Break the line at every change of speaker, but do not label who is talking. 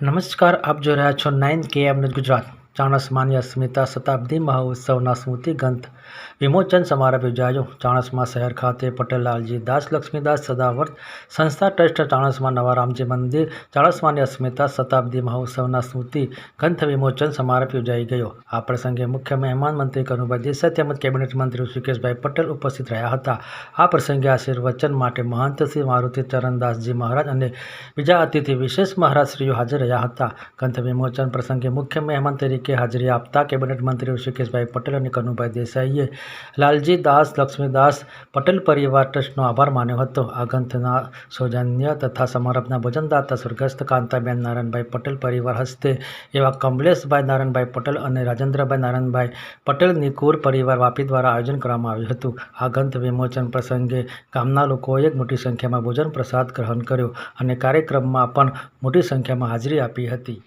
નમસ્કાર આપ જોઈ રહ્યા છો નાઇન કેએમ ન્યૂઝ ગુજરાત. ચાણસ્માની અસ્મિતા શતાબ્દી મહોત્સવના સ્મૃતિ ગ્રંથ વિમોચન સમારંભ યોજાયો. ચાણસમા શહેર ખાતે પટેલ લાલજી દાસ, લક્ષ્મીદાસ સદાવર્ત સંસ્થા ટ્રસ્ટ, ચાણસમા નવા રામજી મંદિર ચાણસમાની અસ્મિતા શતાબ્દી મહોત્સવના સ્મૃતિ ગ્રંથ વિમોચન સમારંભ યોજાઈ ગયો. આ પ્રસંગે મુખ્ય મહેમાન મંત્રી કનુભાઈ દેસાઈ તેમજ કેબિનેટ મંત્રી ઋષિકેશભાઈ પટેલ ઉપસ્થિત રહ્યા હતા. આ પ્રસંગે આશીર્વચન માટે મહંત શ્રી મારુતિ ચરણદાસજી મહારાજ અને બીજા અતિથિ વિશેષ મહારાજશ્રીઓ હાજર રહ્યા હતા. ગ્રંથ વિમોચન પ્રસંગે મુખ્ય મહેમાન તરીકે હાજરી આપતા કેબિનેટ મંત્રી ઋષિકેશભાઈ પટેલ અને કનુભાઈ દેસાઈએ લાલજી દાસ, લક્ષ્મીદાસ પટેલ પરિવાર ટ્રસ્ટનો આભાર માન્યો હતો. આ ગ્રંથના સૌજન્ય તથા સમારંભના ભોજનદાતા સ્વર્ગસ્થ કાંતાબેન નારાયણભાઈ પટેલ પરિવાર હસ્તે એવા કમલેશભાઈ નારાયણભાઈ પટેલ અને રાજેન્દ્રભાઈ નારાયણભાઈ પટેલ નિકુર પરિવાર વાપી દ્વારા આયોજન કરવામાં આવ્યું હતું. આ ગ્રંથ વિમોચન પ્રસંગે ગામના લોકોએ મોટી સંખ્યામાં ભોજન પ્રસાદ ગ્રહણ કર્યો અને કાર્યક્રમમાં પણ મોટી સંખ્યામાં હાજરી આપી હતી.